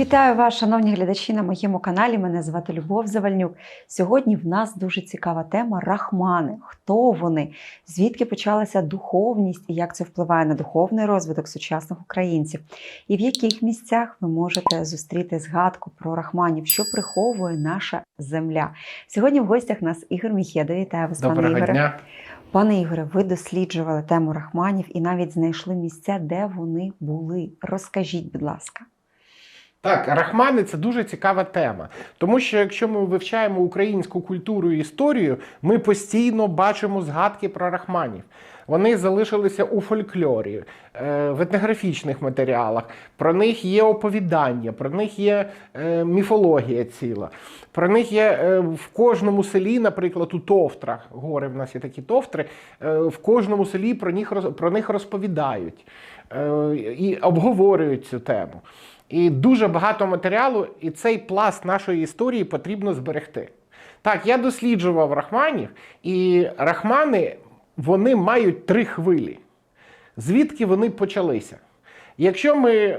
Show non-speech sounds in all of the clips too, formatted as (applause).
Вітаю вас, шановні глядачі, на моєму каналі. Мене звати Любов Завальнюк. Сьогодні в нас дуже цікава тема рахмани. Хто вони? Звідки почалася духовність і як це впливає на духовний розвиток сучасних українців? І в яких місцях ви можете зустріти згадку про рахманів, що приховує наша земля? Сьогодні в гостях нас Ігор Міхєдо. Вітаю вас, пане Ігоре. дня. Пане Ігоре, ви досліджували тему рахманів і навіть знайшли місця, де вони були. Розкажіть, будь ласка. Так, рахмани це дуже цікава тема. Тому що якщо ми вивчаємо українську культуру і історію, ми постійно бачимо згадки про рахманів. Вони залишилися у фольклорі, е, в етнографічних матеріалах. Про них є оповідання, про них є е, міфологія ціла. Про них є е, в кожному селі, наприклад, у Товтрах, гори в нас є такі товтри, в кожному селі про них, розповідають і обговорюють цю тему. І дуже багато матеріалу, і цей пласт нашої історії потрібно зберегти. Так, я досліджував рахманів, і рахмани вони мають три хвилі. Звідки вони почалися? Якщо ми е,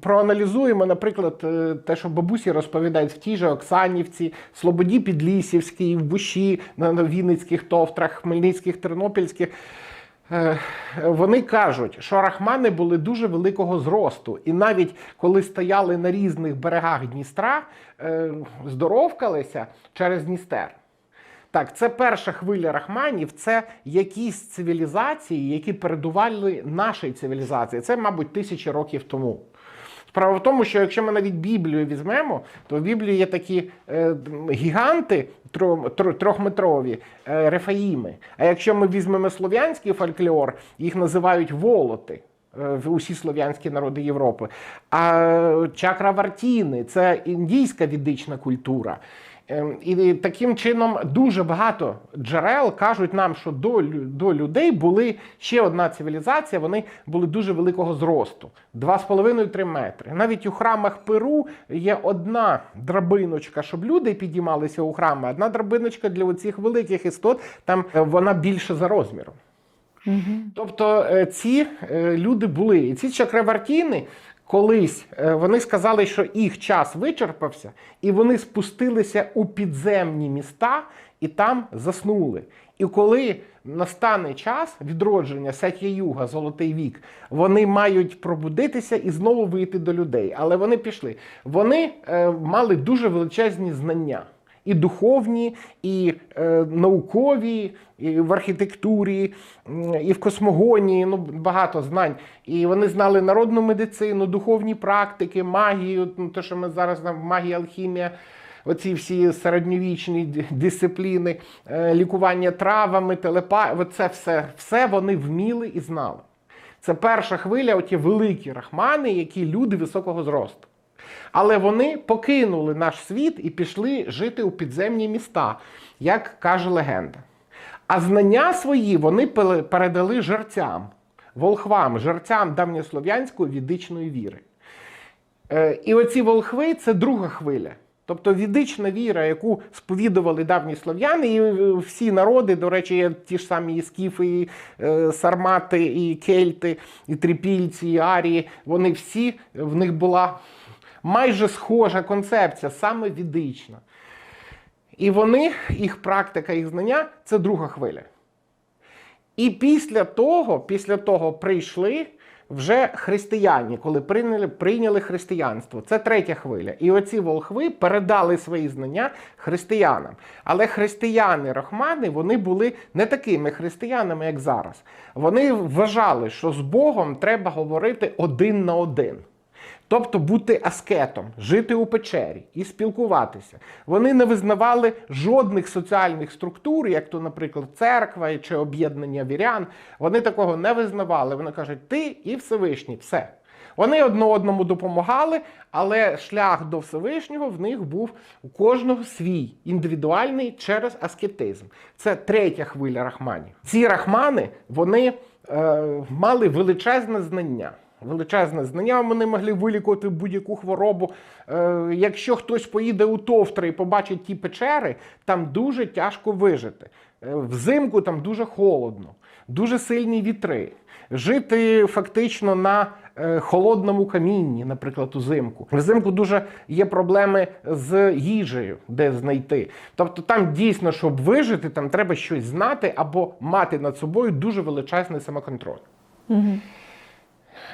проаналізуємо, наприклад, е, те, що бабусі розповідають в тій же Оксанівці, Слободі Підлісівській, в Буші, на Вінницьких товтрах, Хмельницьких, Тернопільських, Вони кажуть, що рахмани були дуже великого зросту, і навіть коли стояли на різних берегах Дністра, е, здоровкалися через Дністер. Так, це перша хвиля рахманів, це якісь цивілізації, які передували нашій цивілізації. Це, мабуть, тисячі років тому. Справа в тому, що якщо ми навіть Біблію візьмемо, то в Біблії є такі е, гіганти тро- тро- трьохметрові е, рефаїми. А якщо ми візьмемо слов'янський фольклор, їх називають волоти. е, в Усі слов'янські народи Європи. А чакра Вартіни це індійська відична культура. Ем, І таким чином дуже багато джерел кажуть нам, що до, до людей були ще одна цивілізація, вони були дуже великого зросту 2,5-3 метри. Навіть у храмах Перу є одна драбиночка, щоб люди підіймалися у храми, одна драбиночка для оцих великих істот, там е, вона більше за розміром. Тобто е, ці е, люди були, і ці чакравартіни колись е, вони сказали, що їх час вичерпався, і вони спустилися у підземні міста і там заснули. І коли настане час відродження Сатя-Юга, Золотий вік, вони мають пробудитися і знову вийти до людей. Але вони пішли. Вони е, мали дуже величезні знання і духовні, і е, наукові, і в архітектурі, і в космогонії, ну багато знань. І вони знали народну медицину, духовні практики, магію, ну, те, що ми зараз знаємо, магія, алхімія. Оці всі середньовічні дисципліни, е, лікування травами, телепа, оце все, все вони вміли і знали. Це перша хвиля, оті великі рахмани, які люди високого зросту. Але вони покинули наш світ і пішли жити у підземні міста, як каже легенда. А знання свої вони передали жерцям, волхвам, жерцям давньослов'янської відичної віри. Е, І оці волхви це друга хвиля. Тобто відична віра, яку сповідували давні слов'яни, і е, всі народи, до речі, є ті ж самі і скіфи, і е, сармати, і кельти, і трипільці, і арії. Вони всі в них була майже схожа концепція, саме відична. І вони, їх практика, їх знання це друга хвиля. І після того, після того прийшли вже християні, коли прийняли, прийняли християнство. Це третя хвиля. І оці волхви передали свої знання християнам. Але християни Рахмани вони були не такими християнами, як зараз. Вони вважали, що з Богом треба говорити один на один. Тобто бути аскетом, жити у печері і спілкуватися. Вони не визнавали жодних соціальних структур, як то, наприклад, церква чи об'єднання вірян. Вони такого не визнавали. Вони кажуть, ти і Всевишній, все. Вони одне одному допомагали, але шлях до Всевишнього в них був у кожного свій, індивідуальний через аскетизм. Це третя хвиля рахманів. Ці рахмани вони е, мали величезне знання. Величезне знання вони могли вилікувати будь-яку хворобу. Е, якщо хтось поїде у Товтри і побачить ті печери, там дуже тяжко вижити. Е, взимку там дуже холодно. дуже сильні вітри, жити фактично на е, холодному камінні, наприклад, узимку. Взимку дуже є проблеми з їжею, де знайти. Тобто, там дійсно, щоб вижити, там треба щось знати або мати над собою дуже величезний самоконтроль. Е,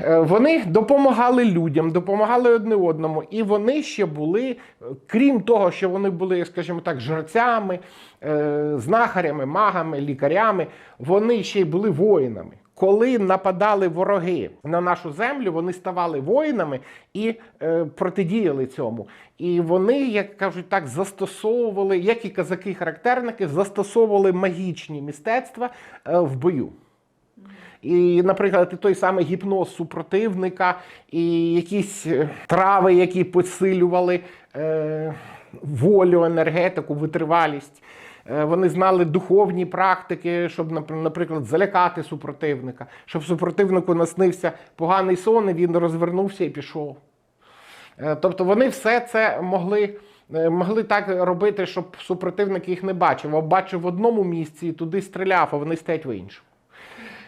Вони допомагали людям, допомагали одне одному, і вони ще були, е, крім того, що вони були, скажімо так, жерцями, е, знахарями, магами, лікарями, вони ще й були воїнами. Коли нападали вороги на нашу землю, вони ставали воїнами і е, протидіяли цьому. І вони, як кажуть так, застосовували, як і казаки-характерники, застосовували магічні мистецтва е, в бою. І, наприклад, і той самий гіпноз супротивника, і якісь е, трави, які посилювали е, волю, енергетику, витривалість. Е, Вони знали духовні практики, щоб, наприклад, залякати супротивника, щоб супротивнику наснився поганий сон, і він розвернувся і пішов. Е, Тобто вони все це могли, е, могли так робити, щоб супротивник їх не бачив, а бачив в одному місці і туди стріляв, а вони стоять в іншому.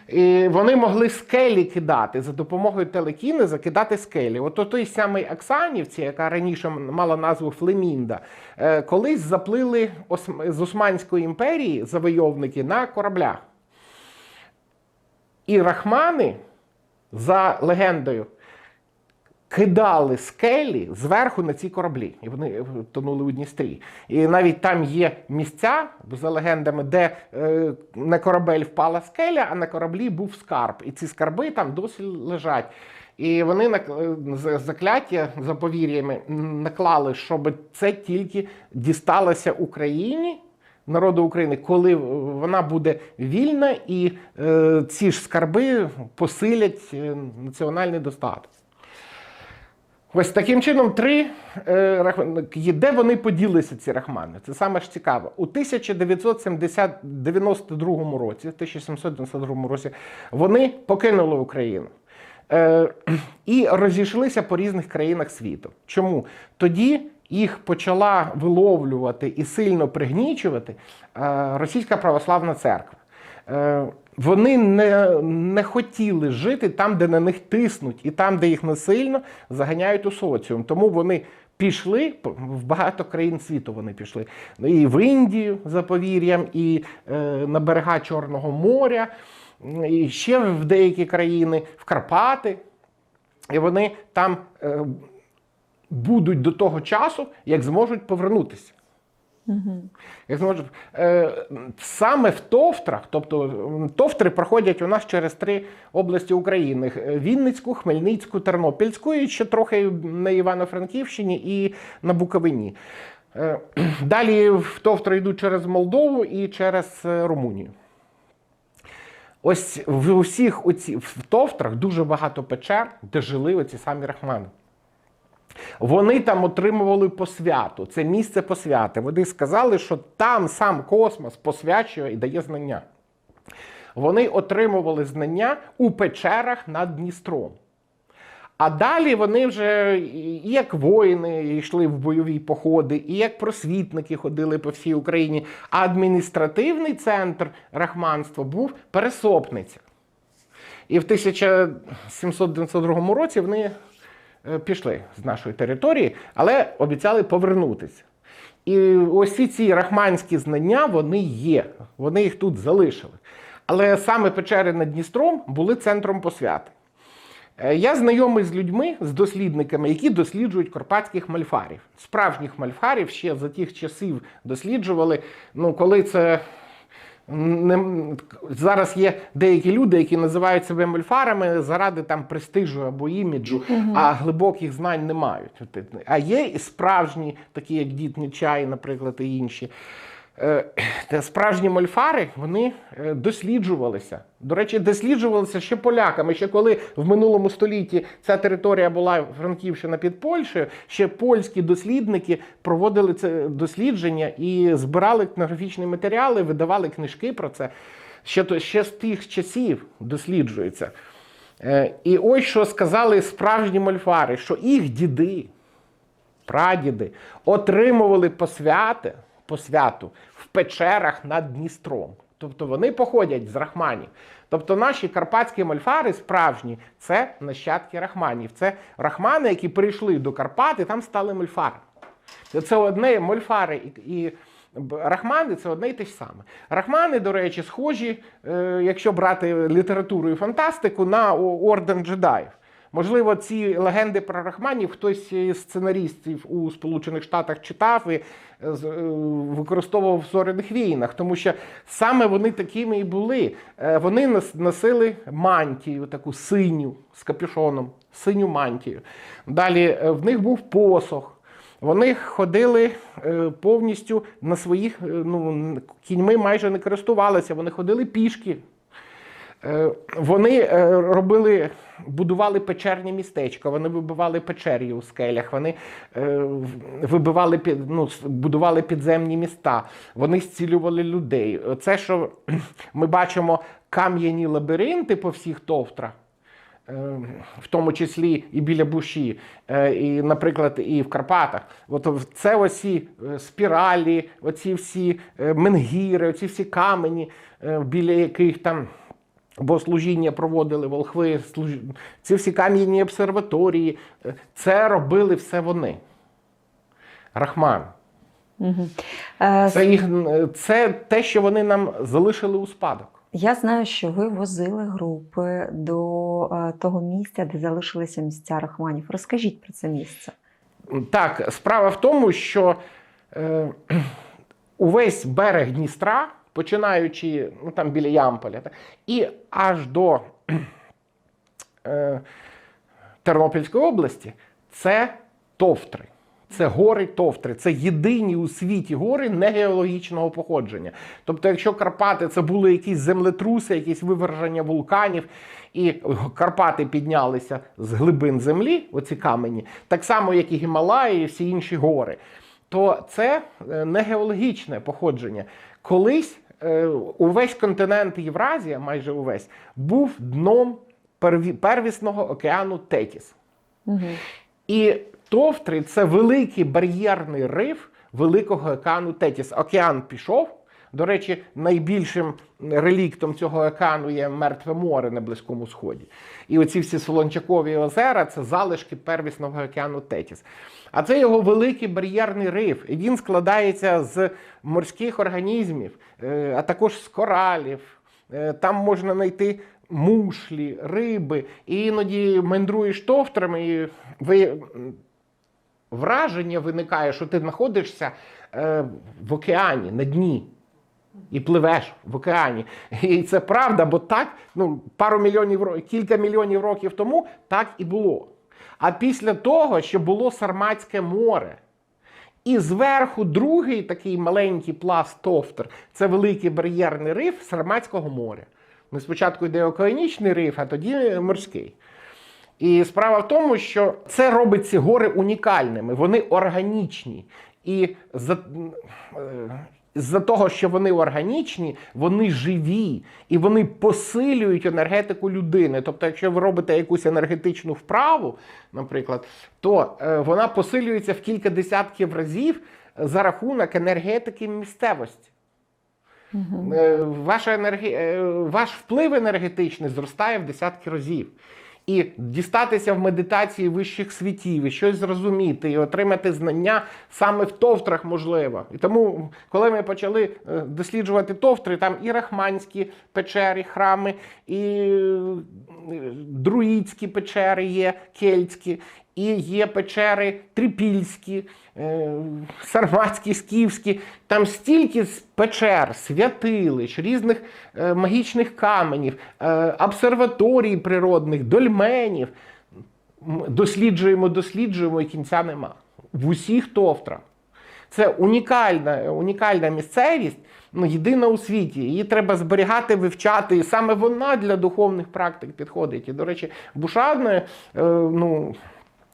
І вони могли скелі кидати за допомогою телекіни, закидати скелі. От той самий Оксанівці, яка раніше мала назву Флемінда, е, колись заплили з Османської імперії завойовники на кораблях. І рахмани, за легендою, кидали скелі зверху на ці кораблі, і вони е, тонули у Дністрі. І навіть там є місця, за легендами, де е, на корабель впала скеля, а на кораблі був скарб. І ці скарби там досі лежать. І вони нак- е, закляття за повір'ями наклали, щоб це тільки дісталося Україні. Народу України, коли вона буде вільна, і е, ці ж скарби посилять е, національний достаток. Ось таким чином, три е, рахунки. Де вони поділися, ці рахмани? Це саме ж цікаво. У 1992 році, 1792 році, вони покинули Україну. Е, і розійшлися по різних країнах світу. Чому? Тоді їх почала виловлювати і сильно пригнічувати е, Російська православна церква. Е, Вони не, не хотіли жити там, де на них тиснуть, і там, де їх насильно заганяють у соціум. Тому вони пішли в багато країн світу. Вони пішли і в Індію за повір'ям, і е, на берега Чорного моря, і ще в деякі країни, в Карпати. І вони там е, будуть до того часу, як зможуть повернутися. Як зможуть, е, саме в Товтрах, тобто Товтри проходять у нас через три області України: Е, Вінницьку, Хмельницьку, Тернопільську, і ще трохи на Івано-Франківщині і на Буковині. Е, (clears throat) Далі в Товтри йдуть через Молдову і через е, Румунію. Ось в усіх оці, в Товтрах дуже багато печер, де жили оці самі рахмани. Вони там отримували посвяту. Це місце посвяти. Вони сказали, що там сам космос посвячує і дає знання. Вони отримували знання у печерах над Дністром. А далі вони вже і як воїни йшли в бойові походи, і як просвітники ходили по всій Україні. А адміністративний центр рахманства був Пересопниця. І в 1792 році вони пішли з нашої території, але обіцяли повернутися. І ось ці ці рахманські знання вони є, вони їх тут залишили. Але саме печери над Дністром були центром посвяти. Е, Я знайомий з людьми, з дослідниками, які досліджують карпатських мальфарів. Справжніх мальфарів ще за тих часів досліджували. Ну, коли це не, зараз є деякі люди, які називають себе мольфарами заради там престижу або іміджу, а глибоких знань не мають. А є і справжні, такі як дід Нечай, наприклад, і інші. Е, справжні мольфари вони е, досліджувалися. До речі, досліджувалися ще поляками. Ще коли в минулому столітті ця територія була Франківщина під Польщею, ще польські дослідники проводили це дослідження і збирали етнографічні матеріали, видавали книжки про це. Ще, ще з тих часів досліджується. Е, І ось що сказали справжні мольфари, що їх діди, прадіди отримували посвяти, посвяту в печерах над Дністром. Тобто вони походять з рахманів. Тобто наші карпатські мольфари справжні це нащадки рахманів. Це рахмани, які прийшли до Карпат і там стали мольфарами. Це одне мольфари і, і рахмани це одне і те ж саме. Рахмани, до речі, схожі, е, якщо брати літературу і фантастику, на орден джедаїв. Можливо, ці легенди про рахманів хтось із сценаристів у Сполучених Штатах читав і е, е, використовував в зоряних війнах, тому що саме вони такими і були. Е, Вони носили мантію, таку синю з капюшоном, синю мантію. Далі в них був посох. Вони ходили повністю на своїх ну, кіньми майже не користувалися, вони ходили пішки. Е, Вони е, робили, будували печерні містечка, вони вибивали печері у скелях, вони е, вибивали ну, будували підземні міста, вони зцілювали людей. Це, що ми бачимо кам'яні лабіринти по всіх товтрах, в тому числі і біля Буші, і, наприклад, і в Карпатах. От це оці спіралі, оці всі менгіри, оці всі камені, біля яких там. Богослужіння проводили волхви, служ- ці всі кам'яні обсерваторії. е, Це робили все вони. Рахман. Угу. Це, їх, е, це те, що вони нам залишили у спадок. Я знаю, що ви возили групи до того місця, де залишилися місця рахманів. Розкажіть про це місце. Так, справа в тому, що е, (clears throat) увесь берег Дністра, починаючи ну, там біля Ямполя, та, і аж до е, Тернопільської області, це товтри. Це гори Товтри, це єдині у світі гори негеологічного походження. Тобто, якщо Карпати це були якісь землетруси, якісь виверження вулканів, і Карпати піднялися з глибин землі, оці камені, так само, як і Гімалаї, і всі інші гори, то це е, не геологічне походження. Колись увесь континент Євразія, майже увесь, був дном первісного океану Тетіс. Угу. І Товтри це великий бар'єрний риф Великого океану Тетіс. Океан пішов. До речі, найбільшим реліктом цього океану є мертве море на Близькому Сході. І оці всі Солончакові озера це залишки первісного океану Тетіс. А це його великий бар'єрний риф. І він складається з морських організмів, е, а також з коралів. Е, Там можна знайти мушлі, риби. І іноді мандруєш товтрами, і ви враження виникає, що ти знаходишся е, в океані на дні. І пливеш в океані. І це правда, бо так, ну, пару мільйонів кілька мільйонів років тому так і було. А після того, що було Сарматське море, і зверху другий такий маленький пласт товтр це великий бар'єрний риф Сарматського моря. Ну, спочатку йде океанічний риф, а тоді морський. І справа в тому, що це робить ці гори унікальними, вони органічні. І за, е, з-за того, що вони органічні, вони живі і вони посилюють енергетику людини. Тобто, якщо ви робите якусь енергетичну вправу, наприклад, то е, вона посилюється в кілька десятків разів за рахунок енергетики місцевості. Е, Ваша енергі... е, Ваш вплив енергетичний зростає в десятки разів. І дістатися в медитації вищих світів, і щось зрозуміти, і отримати знання саме в товтрах можливо. І тому, коли ми почали е, досліджувати товтри, там і рахманські печери, храми, і е, друїдські печери є, кельтські, і є печери трипільські, е, сарматські, скіфські. Там стільки печер, святилищ, різних е, магічних каменів, е, обсерваторій природних, дольменів. Досліджуємо, досліджуємо і кінця нема. В усіх товтрах. Це унікальна, унікальна місцевість, ну, єдина у світі. Її треба зберігати, вивчати. І саме вона для духовних практик підходить. І, до речі, Бушадне, е, ну,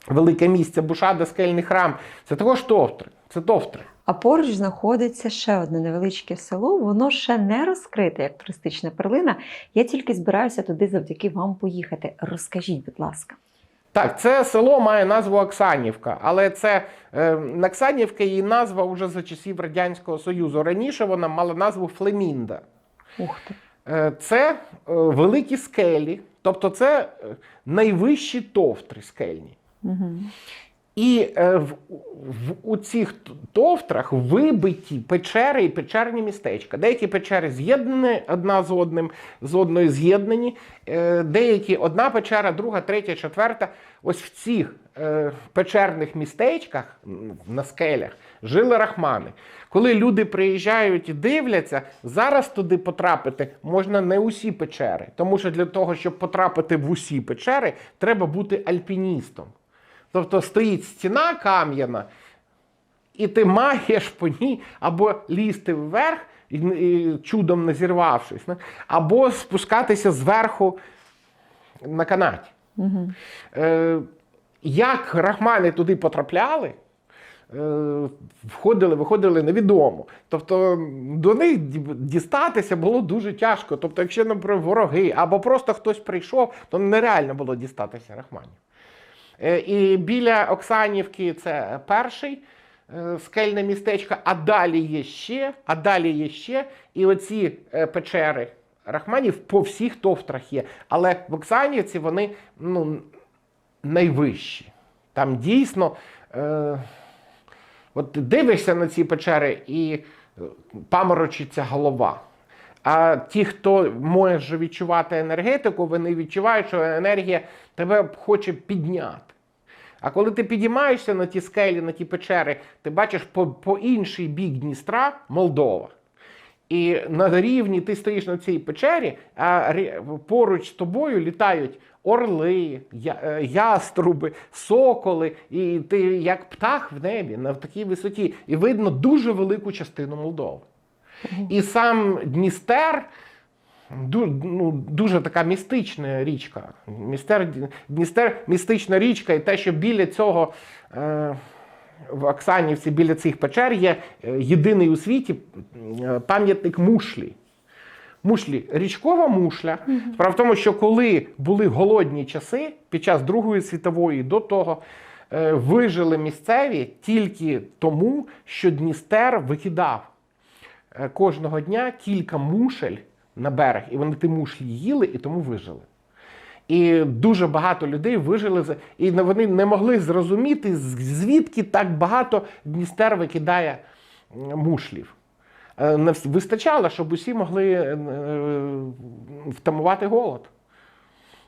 велике місце, Бушада, скельний храм це також товтри. Це товтри. А поруч знаходиться ще одне невеличке село. Воно ще не розкрите як туристична перлина. Я тільки збираюся туди завдяки вам поїхати. Розкажіть, будь ласка. Так, це село має назву Оксанівка, але це е, Оксанівка її назва вже за часів Радянського Союзу. Раніше вона мала назву Флемінда. Ух ти. Е, Це е, великі скелі, тобто це е, найвищі товтри скельні. І е, в, в, у цих товтрах вибиті печери і печерні містечка. Деякі печери з'єднані одна з одним, з одною з'єднані, е, деякі одна печера, друга, третя, четверта. Ось в цих е, печерних містечках на скелях жили рахмани. Коли люди приїжджають і дивляться, зараз туди потрапити можна не усі печери, тому що для того, щоб потрапити в усі печери, треба бути альпіністом. Тобто стоїть стіна кам'яна, і ти маєш по ній або лізти вверх, і, чудом не зірвавшись, або спускатися зверху на канаті. Угу. Е, як рахмани туди потрапляли, е, входили, виходили невідомо. Тобто до них дістатися було дуже тяжко. Тобто, якщо, наприклад, вороги або просто хтось прийшов, то нереально було дістатися рахманів. Е, І біля Оксанівки це перший е, скельне містечко, а далі є ще, а далі є ще. І оці е, печери Рахманів по всіх товтрах є. Але в Оксанівці вони ну, найвищі. Там дійсно. Е, От дивишся на ці печери і паморочиться голова. А ті, хто може відчувати енергетику, вони відчувають, що енергія тебе хоче підняти. А коли ти підіймаєшся на ті скелі, на ті печери, ти бачиш по, по інший бік Дністра Молдова. І на рівні ти стоїш на цій печері, а поруч з тобою літають орли, е, яструби, соколи, і ти як птах в небі на такій висоті. І видно дуже велику частину Молдови. І сам Дністер ну, дуже така містична річка. Містер, Дністер містична річка, і те, що біля цього. Е, в Оксанівці біля цих печер є е, єдиний у світі е, пам'ятник мушлі. Мушлі, річкова мушля. Справа в тому, що коли були голодні часи під час Другої світової до того, е, вижили місцеві тільки тому, що Дністер викидав кожного дня кілька мушель на берег, і вони ті мушлі їли і тому вижили. І дуже багато людей вижили і вони не могли зрозуміти, звідки так багато Дністер викидає мушлів. Е, Вистачало, щоб усі могли е, втамувати голод.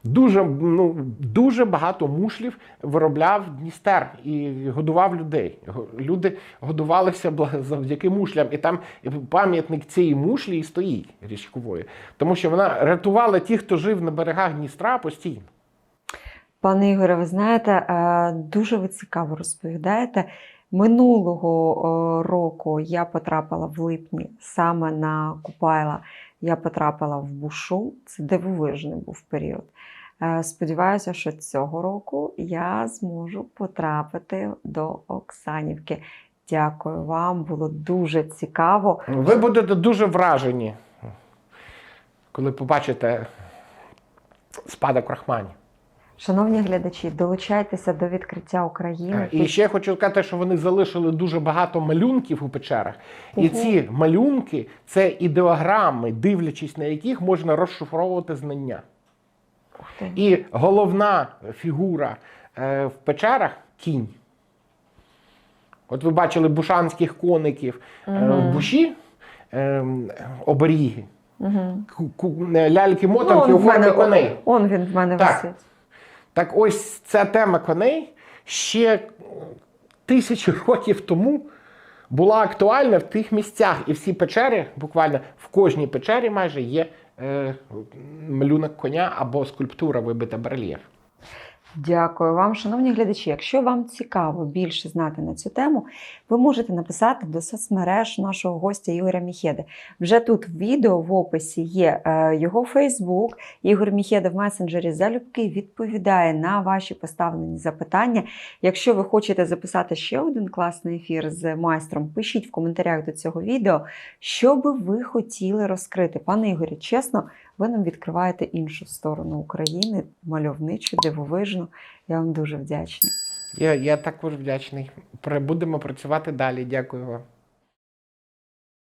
Дуже, ну, дуже багато мушлів виробляв Дністер і годував людей. Люди годувалися завдяки мушлям. І там пам'ятник цієї мушлі і стоїть річкової. Тому що вона рятувала тих, хто жив на берегах Дністра постійно. Пане Ігоре, ви знаєте, е, дуже ви цікаво розповідаєте. Минулого е, року я потрапила в липні саме на Купайла. Я потрапила в Бушу. Це дивовижний був період. Е, Сподіваюся, що цього року я зможу потрапити до Оксанівки. Дякую вам, було дуже цікаво. Ви будете дуже вражені, коли побачите спадок Рахманів. Шановні глядачі, долучайтеся до відкриття України. І ще хочу сказати, що вони залишили дуже багато малюнків у печерах. І ці малюнки це ідеограми, дивлячись на яких можна розшифровувати знання. І головна фігура е, в печерах кінь. От ви бачили бушанських коників е, в буші е, оберіги, ку- ляльки-мотанки Ну, у формі коней. Он він в мене Так. висить. Так ось ця тема коней ще тисячі років тому була актуальна в тих місцях. І всі печери, буквально в кожній печері майже є малюнок коня або скульптура вибита барельєф. Дякую вам, шановні глядачі. Якщо вам цікаво більше знати на цю тему, ви можете написати до соцмереж нашого гостя Ігоря Міхеди. Вже тут в відео в описі є е, його Фейсбук. Ігор Міхеда в месенджері залюбки відповідає на ваші поставлені запитання. Якщо ви хочете записати ще один класний ефір з майстром, пишіть в коментарях до цього відео, що би ви хотіли розкрити. Пане Ігорі, чесно, ви нам відкриваєте іншу сторону України, мальовничу, дивовижну. Я вам дуже вдячна. Я, я також вдячний. Будемо працювати далі. Дякую вам.